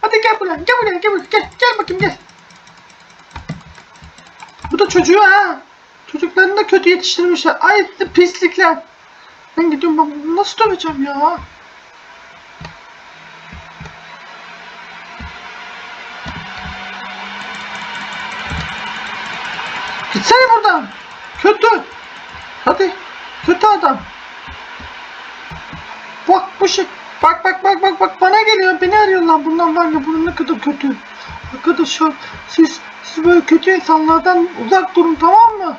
Hadi gel buraya gel buraya gel buraya gel. Gel bakayım gel. Bu da çocuğu ha. Çocuklarını da kötü yetiştirmişler. Ay pislikler. Ben gidiyorum ben nasıl döveceğim ya? Gitsene buradan. Kötü. Hadi. Kötü adam. Bak bu şey. Bak bak bak bak bak bana geliyor. Beni arıyorlar. Bundan var ya bunun ne kadar kötü. Arkadaşlar siz siz böyle kötü insanlardan uzak durun tamam mı?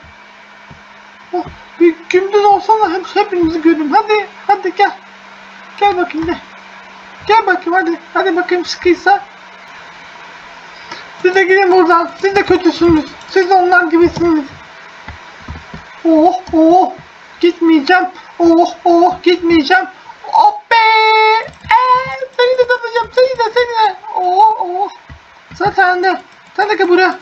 Oh, bir gündüz olsana hep hepinizi görün. Hadi hadi gel. Gel bakayım gel. Gel bakayım hadi. Hadi bakayım sıkıysa. Siz de gidin buradan. Siz de kötüsünüz. Siz de onlar gibisiniz. Oh oh. Gitmeyeceğim. Oh oh gitmeyeceğim. Sen sen de. Sen de gel buraya.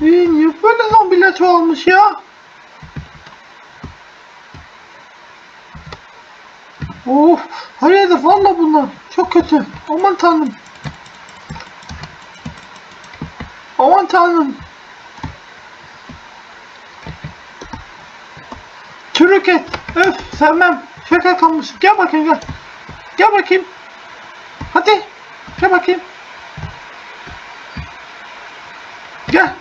Niye böyle zombiler çoğalmış ya? Of, her yerde valla bunlar. Çok kötü. Aman tanrım. Aman tanrım. Çürük et. Öf, sevmem. Şaka kalmış. Gel bakayım gel. Gel bakayım. Hadi. Gel bakayım. Gel.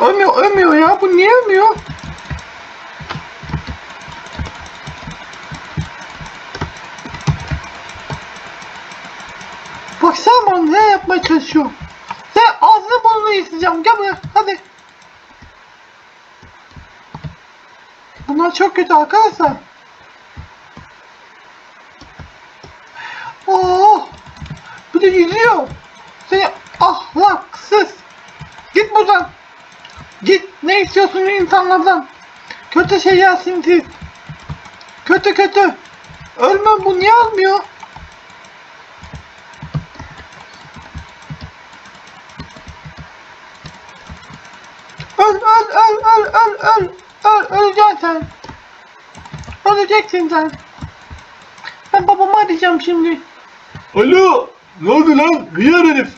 Ölmüyor, ölmüyor ya. Bu niye ölmüyor? Baksana ne yapmaya çalışıyor. İsteyeceğim. Gel buraya. Hadi. Bunlar çok kötü arkadaşlar. Oo. Bir de yüzüyor. Seni ahlaksız. Git buradan. Git ne istiyorsun insanlardan? Kötü şey Yasin siz. Kötü kötü. Ölme bu niye ölmüyor? Öl öl öl öl öl öl öl öleceksin sen. Öleceksin sen. Ben babamı arayacağım şimdi. Alo, ne oldu lan? Hıyar herif.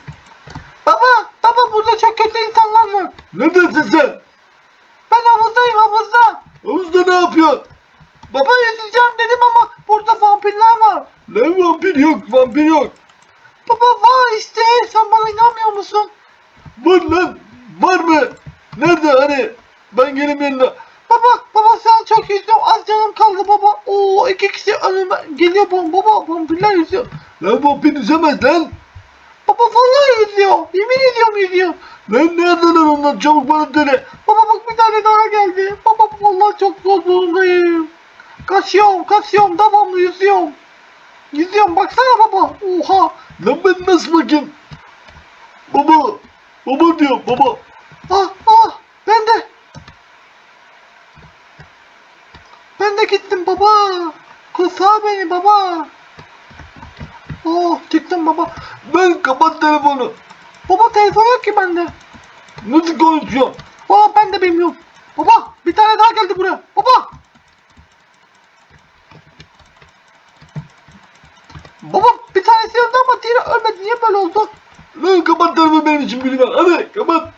Baba baba burada çok kötü insanlar var. Neredesin sen? Ben havuzdayım havuzda. Havuzda ne yapıyorsun? Baba yüzeceğim dedim ama burada vampirler var. Ne vampir yok, vampir yok. Baba var işte sen bana inanmıyor musun? Var lan? Nerede hani? Ben geleyim yanına. Baba baba sen çok yüzüyorum az canım kaldı baba. Oo iki kişi önüme geliyor baba baba vampirler yüzüyor. Lan vampir yüzemez lan. Baba vallahi yüzüyor. Yemin ediyorum yüzüyor. Lan nerede lan onlar? Çabuk bana söyle. Baba bak bir tane daha geldi. Baba vallahi çok zor durumdayım. Kaçıyorum kaçıyorum devamlı yüzüyorum. Yüzüyorum baksana baba. Oha. Lan ben nasıl bakayım? Baba, baba diyor baba. Ah ah ben de. Ben de gittim baba. Kurtar beni baba. Oh çıktım baba. Ben kapat telefonu. Baba telefon yok ki bende. Nasıl konuşuyorum? Aa ben de bilmiyorum. Baba bir tane daha geldi buraya. Baba. Baba bir tanesi öldü ama diğeri ölmedi. Niye böyle oldu? Lan kapat telefonu benim için bilmem. Hadi kapat.